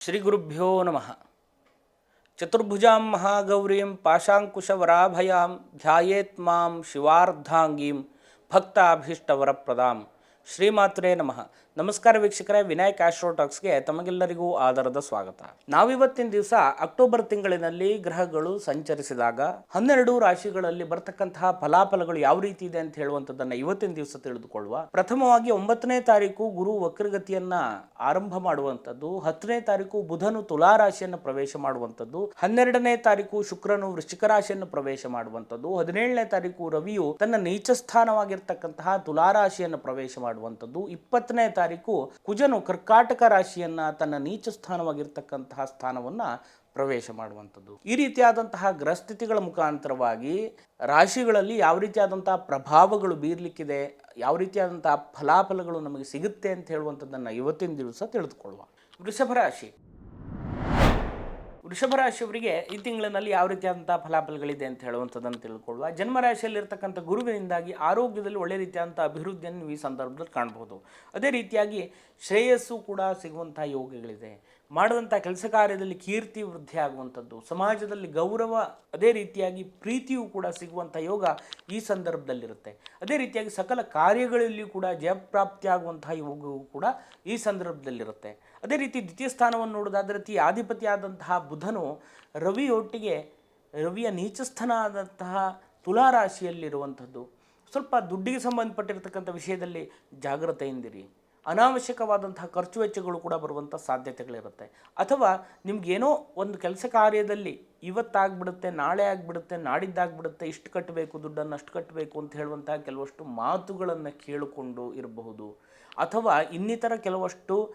ಶ್ರೀ ಗುರುಭ್ಯೋ ನಮಃ ಚತುರ್ಭುಜಾಂ ಮಹಾಗೌರೀಂ ಪಾಶಾಂಕುಶವರಾಭಯಾಂ ಧ್ಯಾಯೇತ್ ಮಾಂ ಶಿವಾರ್ಧಾಂಗೀಂ ಭಕ್ತಾಭೀಷ್ಟವರಪ್ರದಾಂ ಶ್ರೀಮಾತ್ರೇ ನಮಃ ನಮಸ್ಕಾರ ವೀಕ್ಷಕರೇ, ವಿನಾಯಕ್ ಆಸ್ಟ್ರೋಟಾಕ್ಸ್ಗೆ ತಮಗೆಲ್ಲರಿಗೂ ಆದರದ ಸ್ವಾಗತ. ನಾವಿವತ್ತಿನ ದಿವಸ ಅಕ್ಟೋಬರ್ ತಿಂಗಳಿನಲ್ಲಿ ಗ್ರಹಗಳು ಸಂಚರಿಸಿದಾಗ ಹನ್ನೆರಡು ರಾಶಿಗಳಲ್ಲಿ ಬರ್ತಕ್ಕಂತಹ ಫಲಾಫಲಗಳು ಯಾವ ರೀತಿ ಇದೆ ಅಂತ ಹೇಳುವಂಥದ್ದನ್ನು ಇವತ್ತಿನ ದಿವಸ ತಿಳಿದುಕೊಳ್ಳುವ. ಪ್ರಥಮವಾಗಿ ಒಂಬತ್ತನೇ ತಾರೀಕು ಗುರು ವಕ್ರಗತಿಯನ್ನ ಆರಂಭ ಮಾಡುವಂಥದ್ದು, ಹತ್ತನೇ ತಾರೀಕು ಬುಧನು ತುಲಾ ರಾಶಿಯನ್ನು ಪ್ರವೇಶ ಮಾಡುವಂಥದ್ದು, ಹನ್ನೆರಡನೇ ತಾರೀಕು ಶುಕ್ರನು ವೃಶ್ಚಿಕ ರಾಶಿಯನ್ನು ಪ್ರವೇಶ ಮಾಡುವಂಥದ್ದು, ಹದಿನೇಳನೇ ತಾರೀಕು ರವಿಯು ತನ್ನ ನೀಚ ಸ್ಥಾನವಾಗಿರ್ತಕ್ಕಂತಹ ತುಲಾ ರಾಶಿಯನ್ನು ಪ್ರವೇಶ ಮಾಡುವಂಥದ್ದು, ಇಪ್ಪತ್ತನೇ ತಾರೀಕು ಕುಜನು ಕರ್ಕಾಟಕ ರಾಶಿಯನ್ನ ತನ್ನ ನೀಚ ಸ್ಥಾನವಾಗಿರ್ತಕ್ಕಂತಹ ಸ್ಥಾನವನ್ನ ಪ್ರವೇಶ ಮಾಡುವಂಥದ್ದು. ಈ ರೀತಿಯಾದಂತಹ ಗ್ರಹಸ್ಥಿತಿಗಳ ಮುಖಾಂತರವಾಗಿ ರಾಶಿಗಳಲ್ಲಿ ಯಾವ ರೀತಿಯಾದಂತಹ ಪ್ರಭಾವಗಳು ಬೀರ್ಲಿಕ್ಕಿದೆ, ಯಾವ ರೀತಿಯಾದಂತಹ ಫಲಾಫಲಗಳು ನಮಗೆ ಸಿಗುತ್ತೆ ಅಂತ ಹೇಳುವಂಥದ್ದನ್ನು ಇವತ್ತಿನ ದಿವಸ ತಿಳಿದುಕೊಳ್ಳುವ. ವೃಷಭ ರಾಶಿ. ವೃಷಭ ರಾಶಿಯವರಿಗೆ ಈ ತಿಂಗಳಿನಲ್ಲಿ ಯಾವ ರೀತಿಯಾದಂಥ ಫಲಾಫಲಗಳಿದೆ ಅಂತ ಹೇಳುವಂಥದ್ದನ್ನು ತಿಳ್ಕೊಳ್ಳುವ. ಜನ್ಮ ರಾಶಿಯಲ್ಲಿರ್ತಕ್ಕಂಥ ಗುರುವಿನಿಂದಾಗಿ ಆರೋಗ್ಯದಲ್ಲಿ ಒಳ್ಳೆ ರೀತಿಯಾದಂಥ ಅಭಿವೃದ್ಧಿಯನ್ನು ಈ ಸಂದರ್ಭದಲ್ಲಿ ಕಾಣಬಹುದು. ಅದೇ ರೀತಿಯಾಗಿ ಶ್ರೇಯಸ್ಸು ಕೂಡ ಸಿಗುವಂಥ ಯೋಗಗಳಿದೆ. ಮಾಡಿದಂಥ ಕೆಲಸ ಕಾರ್ಯದಲ್ಲಿ ಕೀರ್ತಿ ವೃದ್ಧಿ ಆಗುವಂಥದ್ದು, ಸಮಾಜದಲ್ಲಿ ಗೌರವ ಅದೇ ರೀತಿಯಾಗಿ ಪ್ರೀತಿಯೂ ಕೂಡ ಸಿಗುವಂಥ ಯೋಗ ಈ ಸಂದರ್ಭದಲ್ಲಿರುತ್ತೆ. ಅದೇ ರೀತಿಯಾಗಿ ಸಕಲ ಕಾರ್ಯಗಳಲ್ಲಿಯೂ ಕೂಡ ಜಯಪ್ರಾಪ್ತಿ ಆಗುವಂತಹ ಯೋಗವು ಕೂಡ ಈ ಸಂದರ್ಭದಲ್ಲಿರುತ್ತೆ. ಅದೇ ರೀತಿ ದ್ವಿತೀಯ ಸ್ಥಾನವನ್ನು ನೋಡೋದಾದರೆ ಅತಿ ಆಧಿಪತಿಯಾದಂತಹ ಬುಧನು ರವಿಯೊಟ್ಟಿಗೆ, ರವಿಯ ನೀಚಸ್ಥನಾದಂತಹ ಆದಂತಹ ತುಲಾ ರಾಶಿಯಲ್ಲಿರುವಂಥದ್ದು ಸ್ವಲ್ಪ ದುಡ್ಡಿಗೆ ಸಂಬಂಧಪಟ್ಟಿರ್ತಕ್ಕಂಥ ವಿಷಯದಲ್ಲಿ ಜಾಗ್ರತೆಯಿಂದಿರಿ. ಅನಾವಶ್ಯಕವಾದಂತಹ ಖರ್ಚು ವೆಚ್ಚಗಳು ಕೂಡ ಬರುವಂಥ ಸಾಧ್ಯತೆಗಳಿರುತ್ತೆ. ಅಥವಾ ನಿಮಗೇನೋ ಒಂದು ಕೆಲಸ ಕಾರ್ಯದಲ್ಲಿ ಇವತ್ತಾಗ್ಬಿಡುತ್ತೆ, ನಾಳೆ ಆಗಿಬಿಡುತ್ತೆ, ನಾಡಿದ್ದಾಗ್ಬಿಡುತ್ತೆ, ಇಷ್ಟು ಕಟ್ಟಬೇಕು, ದುಡ್ಡನ್ನು ಅಷ್ಟು ಕಟ್ಟಬೇಕು ಅಂತ ಹೇಳುವಂತಹ ಕೆಲವಷ್ಟು ಮಾತುಗಳನ್ನು ಕೇಳಿಕೊಂಡು ಇರಬಹುದು. ಅಥವಾ ಇನ್ನಿತರ ಕೆಲವಷ್ಟು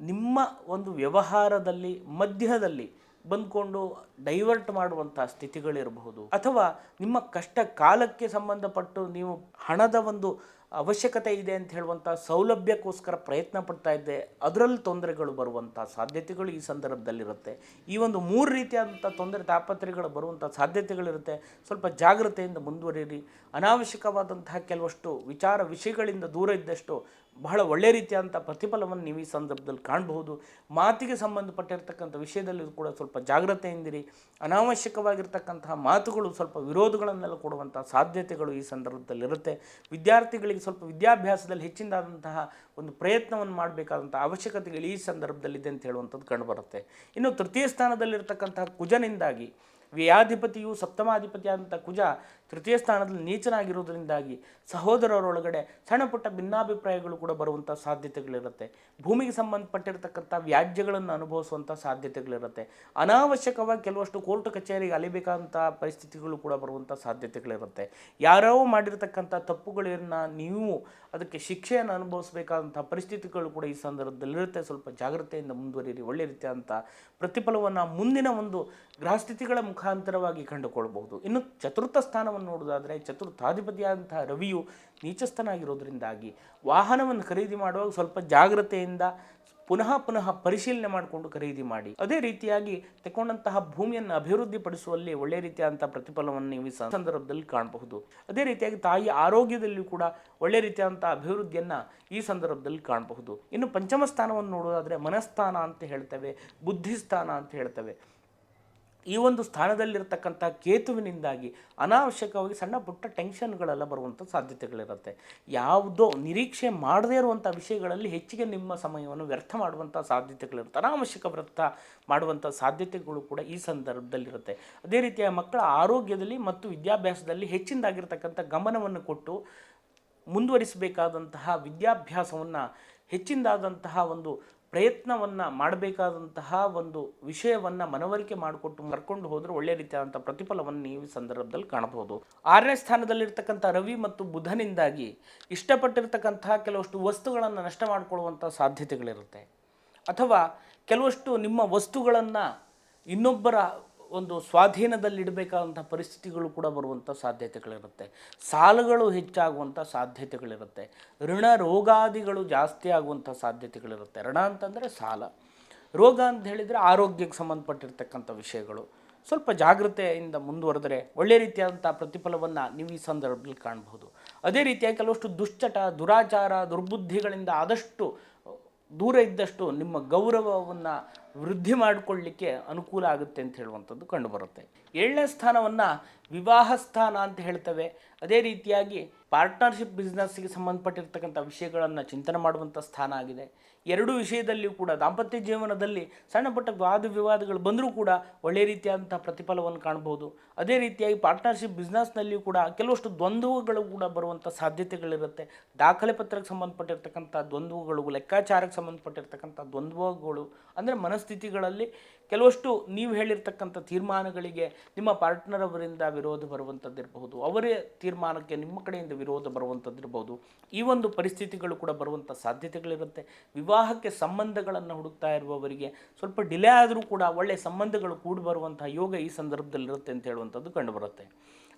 ನಿಮ್ಮ ಒಂದು ವ್ಯವಹಾರದಲ್ಲಿ, ಮಧ್ಯದಲ್ಲಿ ಬಂದ್ಕೊಂಡು ಡೈವರ್ಟ್ ಮಾಡುವಂಥ ಸ್ಥಿತಿಗಳಿರಬಹುದು. ಅಥವಾ ನಿಮ್ಮ ಕಷ್ಟ ಕಾಲಕ್ಕೆ ಸಂಬಂಧಪಟ್ಟು ನೀವು ಹಣದ ಒಂದು ಅವಶ್ಯಕತೆ ಇದೆ ಅಂತ ಹೇಳುವಂಥ ಸೌಲಭ್ಯಕ್ಕೋಸ್ಕರ ಪ್ರಯತ್ನ ಪಡ್ತಾ ಇದ್ದೆ. ಅದರಲ್ಲಿ ತೊಂದರೆಗಳು ಬರುವಂಥ ಸಾಧ್ಯತೆಗಳು ಈ ಸಂದರ್ಭದಲ್ಲಿರುತ್ತೆ. ಈ ಒಂದು ಮೂರು ರೀತಿಯಾದಂಥ ತೊಂದರೆ ತಾಪತ್ರೆಗಳು ಬರುವಂಥ ಸಾಧ್ಯತೆಗಳಿರುತ್ತೆ. ಸ್ವಲ್ಪ ಜಾಗ್ರತೆಯಿಂದ ಮುಂದುವರಿಯಿರಿ. ಅನಾವಶ್ಯಕವಾದಂತಹ ಕೆಲವಷ್ಟು ವಿಚಾರ ವಿಷಯಗಳಿಂದ ದೂರ ಇದ್ದಷ್ಟು ಬಹಳ ಒಳ್ಳೆಯ ರೀತಿಯಾದಂಥ ಪ್ರತಿಫಲವನ್ನು ನೀವು ಈ ಸಂದರ್ಭದಲ್ಲಿ ಕಾಣಬಹುದು. ಮಾತಿಗೆ ಸಂಬಂಧಪಟ್ಟಿರ್ತಕ್ಕಂಥ ವಿಷಯದಲ್ಲಿ ಕೂಡ ಸ್ವಲ್ಪ ಜಾಗ್ರತೆಯಿಂದಿರಿ. ಅನಾವಶ್ಯಕವಾಗಿರ್ತಕ್ಕಂತಹ ಮಾತುಗಳು ಸ್ವಲ್ಪ ವಿರೋಧಗಳನ್ನೆಲ್ಲ ಕೊಡುವಂಥ ಸಾಧ್ಯತೆಗಳು ಈ ಸಂದರ್ಭದಲ್ಲಿರುತ್ತೆ. ವಿದ್ಯಾರ್ಥಿಗಳಿಗೆ ಸ್ವಲ್ಪ ವಿದ್ಯಾಭ್ಯಾಸದಲ್ಲಿ ಹೆಚ್ಚಿನದಾದಂತಹ ಒಂದು ಪ್ರಯತ್ನವನ್ನು ಮಾಡಬೇಕಾದಂಥ ಅವಶ್ಯಕತೆಗಳು ಈ ಸಂದರ್ಭದಲ್ಲಿದೆ ಅಂತ ಹೇಳುವಂಥದ್ದು ಕಂಡುಬರುತ್ತೆ ಇನ್ನು ತೃತೀಯ ಸ್ಥಾನದಲ್ಲಿರ್ತಕ್ಕಂತಹ ಕುಜನಿಂದಾಗಿ ವ್ಯಾಧಿಪತಿಯು ಸಪ್ತಮಾಧಿಪತಿಯಾದಂಥ ಕುಜ ತೃತೀಯ ಸ್ಥಾನದಲ್ಲಿ ನೀಚನಾಗಿರುವುದರಿಂದಾಗಿ ಸಹೋದರರೊಳಗಡೆ ಸಣ್ಣ ಪುಟ್ಟ ಭಿನ್ನಾಭಿಪ್ರಾಯಗಳು ಕೂಡ ಬರುವಂಥ ಸಾಧ್ಯತೆಗಳಿರುತ್ತೆ. ಭೂಮಿಗೆ ಸಂಬಂಧಪಟ್ಟಿರತಕ್ಕಂಥ ವ್ಯಾಜ್ಯಗಳನ್ನು ಅನುಭವಿಸುವಂಥ ಸಾಧ್ಯತೆಗಳಿರುತ್ತೆ. ಅನಾವಶ್ಯಕವಾಗಿ ಕೆಲವಷ್ಟು ಕೋರ್ಟ್ ಕಚೇರಿಗೆ ಅಲಿಬೇಕಾದಂಥ ಪರಿಸ್ಥಿತಿಗಳು ಕೂಡ ಬರುವಂಥ ಸಾಧ್ಯತೆಗಳಿರುತ್ತೆ. ಯಾರೋ ಮಾಡಿರತಕ್ಕಂಥ ತಪ್ಪುಗಳನ್ನ ನೀವು ಅದಕ್ಕೆ ಶಿಕ್ಷೆಯನ್ನು ಅನುಭವಿಸಬೇಕಾದಂಥ ಪರಿಸ್ಥಿತಿಗಳು ಕೂಡ ಈ ಸಂದರ್ಭದಲ್ಲಿರುತ್ತೆ. ಸ್ವಲ್ಪ ಜಾಗ್ರತೆಯಿಂದ ಮುಂದುವರಿಯಿರಿ, ಒಳ್ಳೆ ರೀತಿಯಾದಂಥ ಪ್ರತಿಫಲವನ್ನು ಮುಂದಿನ ಒಂದು ಗ್ರಹಸ್ಥಿತಿಗಳ ಮುಖಾಂತರವಾಗಿ ಕಂಡುಕೊಳ್ಬಹುದು. ಇನ್ನು ಚತುರ್ಥ ಸ್ಥಾನವನ್ನು ನೋಡೋದಾದರೆ ಚತುರ್ಥಾಧಿಪತಿಯಾದಂತಹ ರವಿಯು ನೀಚಸ್ಥನಾಗಿರೋದ್ರಿಂದಾಗಿ ವಾಹನವನ್ನು ಖರೀದಿ ಮಾಡುವಾಗ ಸ್ವಲ್ಪ ಜಾಗ್ರತೆಯಿಂದ ಪುನಃ ಪುನಃ ಪರಿಶೀಲನೆ ಮಾಡಿಕೊಂಡು ಖರೀದಿ ಮಾಡಿ. ಅದೇ ರೀತಿಯಾಗಿ ತಗೊಂಡಂತಹ ಭೂಮಿಯನ್ನು ಅಭಿವೃದ್ಧಿಪಡಿಸುವಲ್ಲಿ ಒಳ್ಳೆ ರೀತಿಯಾದಂಥ ಪ್ರತಿಫಲವನ್ನು ನೀವು ಈ ಸಂದರ್ಭದಲ್ಲಿ ಕಾಣಬಹುದು. ಅದೇ ರೀತಿಯಾಗಿ ತಾಯಿ ಆರೋಗ್ಯದಲ್ಲಿಯೂ ಕೂಡ ಒಳ್ಳೆ ರೀತಿಯಾದಂಥ ಅಭಿವೃದ್ಧಿಯನ್ನು ಈ ಸಂದರ್ಭದಲ್ಲಿ ಕಾಣಬಹುದು. ಇನ್ನು ಪಂಚಮ ಸ್ಥಾನವನ್ನು ನೋಡೋದಾದರೆ ಮನಸ್ಥಾನ ಅಂತ ಹೇಳ್ತೇವೆ, ಬುದ್ಧಿಸ್ಥಾನ ಅಂತ ಹೇಳ್ತೇವೆ. ಈ ಒಂದು ಸ್ಥಾನದಲ್ಲಿರ್ತಕ್ಕಂಥ ಕೇತುವಿನಿಂದಾಗಿ ಅನಾವಶ್ಯಕವಾಗಿ ಸಣ್ಣ ಪುಟ್ಟ ಟೆನ್ಷನ್ಗಳೆಲ್ಲ ಬರುವಂಥ ಸಾಧ್ಯತೆಗಳಿರುತ್ತೆ. ಯಾವುದೋ ನಿರೀಕ್ಷೆ ಮಾಡದೇ ಇರುವಂಥ ವಿಷಯಗಳಲ್ಲಿ ಹೆಚ್ಚಿಗೆ ನಿಮ್ಮ ಸಮಯವನ್ನು ವ್ಯರ್ಥ ಮಾಡುವಂಥ ಸಾಧ್ಯತೆಗಳಿರುತ್ತೆ. ಅನಾವಶ್ಯಕ ವ್ಯರ್ಥ ಮಾಡುವಂಥ ಸಾಧ್ಯತೆಗಳು ಕೂಡ ಈ ಸಂದರ್ಭದಲ್ಲಿರುತ್ತೆ. ಅದೇ ರೀತಿಯ ಮಕ್ಕಳ ಆರೋಗ್ಯದಲ್ಲಿ ಮತ್ತು ವಿದ್ಯಾಭ್ಯಾಸದಲ್ಲಿ ಹೆಚ್ಚಿನದಾಗಿರ್ತಕ್ಕಂಥ ಗಮನವನ್ನು ಕೊಟ್ಟು ಮುಂದುವರಿಸಬೇಕಾದಂತಹ ವಿದ್ಯಾಭ್ಯಾಸವನ್ನು ಹೆಚ್ಚಿನದಾದಂತಹ ಒಂದು ಪ್ರಯತ್ನವನ್ನು ಮಾಡಬೇಕಾದಂತಹ ಒಂದು ವಿಷಯವನ್ನು ಮನವರಿಕೆ ಮಾಡಿಕೊಟ್ಟು ಕರ್ಕೊಂಡು ಹೋದರೆ ಒಳ್ಳೆ ರೀತಿಯಾದಂಥ ಪ್ರತಿಫಲವನ್ನು ನೀವು ಸಂದರ್ಭದಲ್ಲಿ ಕಾಣಬಹುದು. ಆರನೇ ಸ್ಥಾನದಲ್ಲಿರ್ತಕ್ಕಂಥ ರವಿ ಮತ್ತು ಬುಧನಿಂದಾಗಿ ಇಷ್ಟಪಟ್ಟಿರ್ತಕ್ಕಂತಹ ಕೆಲವಷ್ಟು ವಸ್ತುಗಳನ್ನು ನಷ್ಟ ಮಾಡಿಕೊಳ್ಳುವಂಥ ಸಾಧ್ಯತೆಗಳಿರುತ್ತೆ. ಅಥವಾ ಕೆಲವಷ್ಟು ನಿಮ್ಮ ವಸ್ತುಗಳನ್ನು ಇನ್ನೊಬ್ಬರ ಒಂದು ಸ್ವಾಧೀನದಲ್ಲಿಡಬೇಕಾದಂಥ ಪರಿಸ್ಥಿತಿಗಳು ಕೂಡ ಬರುವಂಥ ಸಾಧ್ಯತೆಗಳಿರುತ್ತೆ. ಸಾಲಗಳು ಹೆಚ್ಚಾಗುವಂಥ ಸಾಧ್ಯತೆಗಳಿರುತ್ತೆ. ಋಣ ರೋಗಾದಿಗಳು ಜಾಸ್ತಿ ಆಗುವಂಥ ಸಾಧ್ಯತೆಗಳಿರುತ್ತೆ. ಋಣ ಅಂತಂದರೆ ಸಾಲ. ರೋಗ ಅಂತ ಹೇಳಿದರೆ ಆರೋಗ್ಯಕ್ಕೆ ಸಂಬಂಧಪಟ್ಟಿರ್ತಕ್ಕಂಥ ವಿಷಯಗಳು. ಸ್ವಲ್ಪ ಜಾಗೃತೆಯಿಂದ ಮುಂದುವರೆದರೆ ಒಳ್ಳೆ ರೀತಿಯಾದಂಥ ಪ್ರತಿಫಲವನ್ನು ನೀವು ಈ ಸಂದರ್ಭದಲ್ಲಿ ಕಾಣಬಹುದು. ಅದೇ ರೀತಿಯಾಗಿ ಕೆಲವಷ್ಟು ದುಶ್ಚಟ, ದುರಾಚಾರ, ದುರ್ಬುದ್ಧಿಗಳಿಂದ ಆದಷ್ಟು ದೂರ ಇದ್ದಷ್ಟು ನಿಮ್ಮ ಗೌರವವನ್ನು ವೃದ್ಧಿ ಮಾಡಿಕೊಳ್ಳಿಕ್ಕೆ ಅನುಕೂಲ ಆಗುತ್ತೆ ಅಂತ ಹೇಳುವಂಥದ್ದು ಕಂಡುಬರುತ್ತೆ. ಏಳನೇ ಸ್ಥಾನವನ್ನು ವಿವಾಹ ಸ್ಥಾನ ಅಂತ ಹೇಳ್ತವೆ. ಅದೇ ರೀತಿಯಾಗಿ ಪಾರ್ಟ್ನರ್ಶಿಪ್ ಬಿಸ್ನೆಸ್ಸಿಗೆ ಸಂಬಂಧಪಟ್ಟಿರ್ತಕ್ಕಂಥ ವಿಷಯಗಳನ್ನು ಚಿಂತನೆ ಮಾಡುವಂಥ ಸ್ಥಾನ ಆಗಿದೆ. ಎರಡೂ ವಿಷಯದಲ್ಲಿಯೂ ಕೂಡ ದಾಂಪತ್ಯ ಜೀವನದಲ್ಲಿ ಸಣ್ಣ ಪುಟ್ಟ ವಾದ ವಿವಾದಗಳು ಬಂದರೂ ಕೂಡ ಒಳ್ಳೆಯ ರೀತಿಯಾದಂಥ ಪ್ರತಿಫಲವನ್ನು ಕಾಣ್ಬೋದು. ಅದೇ ರೀತಿಯಾಗಿ ಪಾರ್ಟ್ನರ್ಶಿಪ್ ಬಿಸ್ನೆಸ್ನಲ್ಲಿಯೂ ಕೂಡ ಕೆಲವಷ್ಟು ದ್ವಂದ್ವಗಳು ಕೂಡ ಬರುವಂಥ ಸಾಧ್ಯತೆಗಳಿರುತ್ತೆ. ದಾಖಲೆ ಪತ್ರಕ್ಕೆ ಸಂಬಂಧಪಟ್ಟಿರ್ತಕ್ಕಂಥ ದ್ವಂದ್ವಗಳು, ಲೆಕ್ಕಾಚಾರಕ್ಕೆ ಸಂಬಂಧಪಟ್ಟಿರ್ತಕ್ಕಂಥ ದ್ವಂದ್ವಗಳು ಅಂದರೆ ಮನಸ್ಥಿತಿಗಳಲ್ಲಿ ಕೆಲವಷ್ಟು ನೀವು ಹೇಳಿರ್ತಕ್ಕಂಥ ತೀರ್ಮಾನಗಳಿಗೆ ನಿಮ್ಮ ಪಾರ್ಟ್ನರ್ ಅವರಿಂದ ವಿರೋಧ ಬರುವಂಥದ್ದಿರಬಹುದು. ಅವರೇ ತೀರ್ಮಾನಕ್ಕೆ ನಿಮ್ಮ ಕಡೆಯಿಂದ ವಿರೋಧ ಬರುವಂಥದ್ದಿರಬಹುದು. ಈ ಒಂದು ಪರಿಸ್ಥಿತಿಗಳು ಕೂಡ ಬರುವಂಥ ಸಾಧ್ಯತೆಗಳಿರುತ್ತೆ. ವಿವಾಹಕ್ಕೆ ಸಂಬಂಧಗಳನ್ನು ಹುಡುಕ್ತಾ ಇರುವವರಿಗೆ ಸ್ವಲ್ಪ ಡಿಲೇ ಆದರೂ ಕೂಡ ಒಳ್ಳೆಯ ಸಂಬಂಧಗಳು ಕೂಡಿ ಬರುವಂತಹ ಯೋಗ ಈ ಸಂದರ್ಭದಲ್ಲಿರುತ್ತೆ ಅಂತ ಹೇಳುವಂಥದ್ದು ಕಂಡುಬರುತ್ತೆ.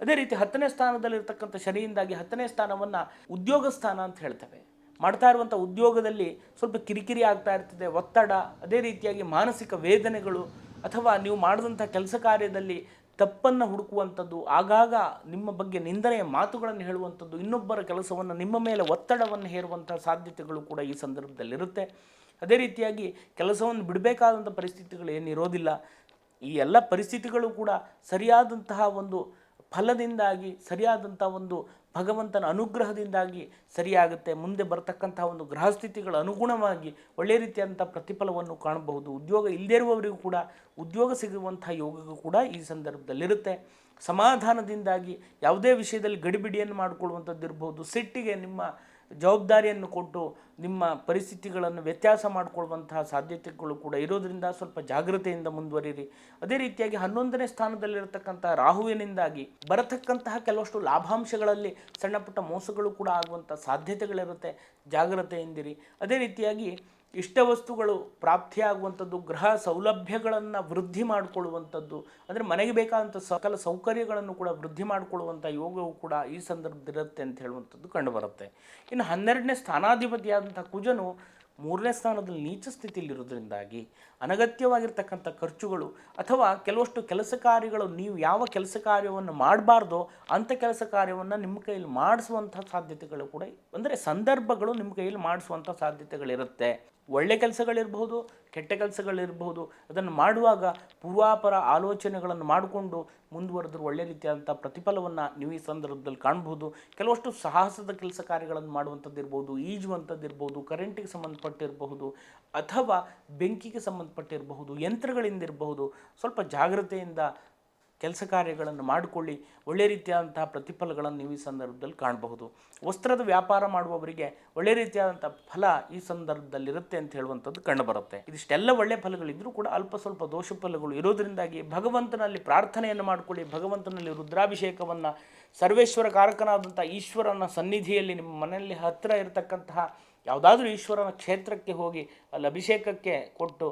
ಅದೇ ರೀತಿ ಹತ್ತನೇ ಸ್ಥಾನದಲ್ಲಿರ್ತಕ್ಕಂಥ ಶನಿಯಿಂದಾಗಿ ಹತ್ತನೇ ಸ್ಥಾನವನ್ನು ಉದ್ಯೋಗ ಸ್ಥಾನ ಅಂತ ಹೇಳ್ತೇವೆ. ಮಾಡ್ತಾ ಇರುವಂಥ ಉದ್ಯೋಗದಲ್ಲಿ ಸ್ವಲ್ಪ ಕಿರಿಕಿರಿ ಆಗ್ತಾ ಇರ್ತದೆ, ಒತ್ತಡ, ಅದೇ ರೀತಿಯಾಗಿ ಮಾನಸಿಕ ವೇದನೆಗಳು ಅಥವಾ ನೀವು ಮಾಡಿದಂಥ ಕೆಲಸ ಕಾರ್ಯದಲ್ಲಿ ತಪ್ಪನ್ನು ಹುಡುಕುವಂಥದ್ದು, ಆಗಾಗ ನಿಮ್ಮ ಬಗ್ಗೆ ನಿಂದನೆಯ ಮಾತುಗಳನ್ನು ಹೇಳುವಂಥದ್ದು, ಇನ್ನೊಬ್ಬರ ಕೆಲಸವನ್ನು ನಿಮ್ಮ ಮೇಲೆ ಒತ್ತಡವನ್ನು ಹೇರುವಂಥ ಸಾಧ್ಯತೆಗಳು ಕೂಡ ಈ ಸಂದರ್ಭದಲ್ಲಿರುತ್ತೆ. ಅದೇ ರೀತಿಯಾಗಿ ಕೆಲಸವನ್ನು ಬಿಡಬೇಕಾದಂಥ ಪರಿಸ್ಥಿತಿಗಳು ಏನಿರೋದಿಲ್ಲ. ಈ ಎಲ್ಲ ಪರಿಸ್ಥಿತಿಗಳು ಕೂಡ ಸರಿಯಾದಂತಹ ಒಂದು ಫಲದಿಂದಾಗಿ, ಸರಿಯಾದಂಥ ಒಂದು ಭಗವಂತನ ಅನುಗ್ರಹದಿಂದಾಗಿ ಸರಿಯಾಗುತ್ತೆ. ಮುಂದೆ ಬರತಕ್ಕಂತಹ ಒಂದು ಗ್ರಹಸ್ಥಿತಿಗಳ ಅನುಗುಣವಾಗಿ ಒಳ್ಳೆಯ ರೀತಿಯಾದಂಥ ಪ್ರತಿಫಲವನ್ನು ಕಾಣಬಹುದು. ಉದ್ಯೋಗ ಇಲ್ಲದೇ ಇರುವವರಿಗೂ ಕೂಡ, ಉದ್ಯೋಗ ಸಿಗುವಂಥ ಯೋಗಗೂ ಕೂಡ ಈ ಸಂದರ್ಭದಲ್ಲಿರುತ್ತೆ. ಸಮಾಧಾನದಿಂದಾಗಿ ಯಾವುದೇ ವಿಷಯದಲ್ಲಿ ಗಡಿಬಿಡಿಯನ್ನು ಮಾಡಿಕೊಳ್ಳುವಂಥದ್ದು ಇರ್ಬೋದು ಸಿಟ್ಟಿಗೆ ನಿಮ್ಮ ಜವಾಬ್ದಾರಿಯನ್ನು ಕೊಟ್ಟು ನಿಮ್ಮ ಪರಿಸ್ಥಿತಿಗಳನ್ನು ವ್ಯತ್ಯಾಸ ಮಾಡಿಕೊಳ್ಳುವಂತಹ ಸಾಧ್ಯತೆಗಳು ಕೂಡ ಇರೋದರಿಂದ ಸ್ವಲ್ಪ ಜಾಗ್ರತೆಯಿಂದ ಮುಂದುವರಿರಿ ಅದೇ ರೀತಿಯಾಗಿ ಹನ್ನೊಂದನೇ ಸ್ಥಾನದಲ್ಲಿರತಕ್ಕಂಥ ರಾಹುವಿನಿಂದಾಗಿ ಬರತಕ್ಕಂತಹ ಕೆಲವಷ್ಟು ಲಾಭಾಂಶಗಳಲ್ಲಿ ಸಣ್ಣ ಪುಟ್ಟ ಮೋಸಗಳು ಕೂಡ ಆಗುವಂಥ ಸಾಧ್ಯತೆಗಳಿರುತ್ತೆ. ಜಾಗ್ರತೆಯಿಂದಿರಿ. ಅದೇ ರೀತಿಯಾಗಿ ಇಷ್ಟ ವಸ್ತುಗಳು ಪ್ರಾಪ್ತಿಯಾಗುವಂಥದ್ದು ಗೃಹ ಸೌಲಭ್ಯಗಳನ್ನು ವೃದ್ಧಿ ಮಾಡಿಕೊಳ್ಳುವಂಥದ್ದು, ಅಂದರೆ ಮನೆಗೆ ಬೇಕಾದಂಥ ಸಕಲ ಸೌಕರ್ಯಗಳನ್ನು ಕೂಡ ವೃದ್ಧಿ ಮಾಡಿಕೊಳ್ಳುವಂಥ ಯೋಗವು ಕೂಡ ಈ ಸಂದರ್ಭದಲ್ಲಿರುತ್ತೆ ಅಂತ ಹೇಳುವಂಥದ್ದು ಕಂಡುಬರುತ್ತೆ. ಇನ್ನು ಹನ್ನೆರಡನೇ ಸ್ಥಾನಾಧಿಪತಿಯಾದಂಥ ಕುಜನು ಮೂರನೇ ಸ್ಥಾನದಲ್ಲಿ ನೀಚ ಸ್ಥಿತಿಯಲ್ಲಿರೋದ್ರಿಂದಾಗಿ ಅನಗತ್ಯವಾಗಿರ್ತಕ್ಕಂಥ ಖರ್ಚುಗಳು ಅಥವಾ ಕೆಲವಷ್ಟು ಕೆಲಸ ಕಾರ್ಯಗಳು ನೀವು ಯಾವ ಕೆಲಸ ಕಾರ್ಯವನ್ನು ಮಾಡಬಾರ್ದೋ ಅಂಥ ಕೆಲಸ ಕಾರ್ಯವನ್ನು ನಿಮ್ಮ ಕೈಯಲ್ಲಿ ಮಾಡಿಸುವಂಥ ಸಾಧ್ಯತೆಗಳು ಕೂಡ, ಅಂದರೆ ಸಂದರ್ಭಗಳು ನಿಮ್ಮ ಕೈಯಲ್ಲಿ ಮಾಡಿಸುವಂಥ ಸಾಧ್ಯತೆಗಳಿರುತ್ತೆ. ಒಳ್ಳೆ ಕೆಲಸಗಳಿರಬಹುದು ಕೆಟ್ಟ ಕೆಲಸಗಳಿರಬಹುದು ಅದನ್ನು ಮಾಡುವಾಗ ಪೂರ್ವಾಪರ ಆಲೋಚನೆಗಳನ್ನು ಮಾಡಿಕೊಂಡು ಮುಂದುವರೆದ್ರೆ ಒಳ್ಳೆ ರೀತಿಯಾದಂಥ ಪ್ರತಿಫಲವನ್ನು ನೀವು ಈ ಸಂದರ್ಭದಲ್ಲಿ ಕಾಣ್ಬೋದು. ಕೆಲವಷ್ಟು ಸಾಹಸದ ಕೆಲಸ ಕಾರ್ಯಗಳನ್ನು ಮಾಡುವಂಥದ್ದು ಇರ್ಬೋದು ಈಜುವಂಥದ್ದು ಇರ್ಬೋದು ಕರೆಂಟಿಗೆ ಸಂಬಂಧಪಟ್ಟಿರಬಹುದು, ಅಥವಾ ಬೆಂಕಿಗೆ ಸಂಬಂಧಪಟ್ಟಿರಬಹುದು, ಯಂತ್ರಗಳಿಂದ ಇರಬಹುದು. ಸ್ವಲ್ಪ ಜಾಗ್ರತೆಯಿಂದ ಕೆಲಸ ಕಾರ್ಯಗಳನ್ನು ಮಾಡಿಕೊಳ್ಳಿ, ಒಳ್ಳೆ ರೀತಿಯಾದಂತಹ ಪ್ರತಿಫಲಗಳನ್ನು ನೀವು ಈ ಸಂದರ್ಭದಲ್ಲಿ ಕಾಣಬಹುದು. ವಸ್ತ್ರದ ವ್ಯಾಪಾರ ಮಾಡುವವರಿಗೆ ಒಳ್ಳೆ ರೀತಿಯಾದಂಥ ಫಲ ಈ ಸಂದರ್ಭದಲ್ಲಿರುತ್ತೆ ಅಂತ ಹೇಳುವಂಥದ್ದು ಕಂಡುಬರುತ್ತೆ ಇದಿಷ್ಟೆಲ್ಲ ಒಳ್ಳೆ ಫಲಗಳಿದ್ದರೂ ಕೂಡ ಅಲ್ಪ ಸ್ವಲ್ಪ ದೋಷ ಫಲಗಳು ಇರೋದರಿಂದಾಗಿ ಭಗವಂತನಲ್ಲಿ ಪ್ರಾರ್ಥನೆಯನ್ನು ಮಾಡಿಕೊಳ್ಳಿ, ಭಗವಂತನಲ್ಲಿ ರುದ್ರಾಭಿಷೇಕವನ್ನು, ಸರ್ವೇಶ್ವರ ಕಾರಕನಾದಂಥ ಈಶ್ವರನ ಸನ್ನಿಧಿಯಲ್ಲಿ ನಿಮ್ಮ ಮನೆಯಲ್ಲಿ ಹತ್ತಿರ ಇರತಕ್ಕಂತಹ ಯಾವುದಾದ್ರೂ ಈಶ್ವರನ ಕ್ಷೇತ್ರಕ್ಕೆ ಹೋಗಿ ಅಲ್ಲಿ ಅಭಿಷೇಕಕ್ಕೆ ಕೊಟ್ಟು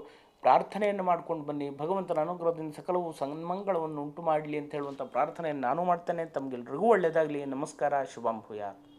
ಪ್ರಾರ್ಥನೆಯನ್ನು ಮಾಡ್ಕೊಂಡು ಬನ್ನಿ. ಭಗವಂತನ ಅನುಗ್ರಹದಿಂದ ಸಕಲವು ಸನ್ಮಂಗಳವನ್ನು ಉಂಟು ಮಾಡಲಿ ಅಂತ ಹೇಳುವಂಥ ಪ್ರಾರ್ಥನೆಯನ್ನು ನಾನು ಮಾಡ್ತೇನೆ. ತಮಗೆಲ್ಲರಿಗೂ ಒಳ್ಳೆಯದಾಗಲಿ. ನಮಸ್ಕಾರ. ಶುಭಂ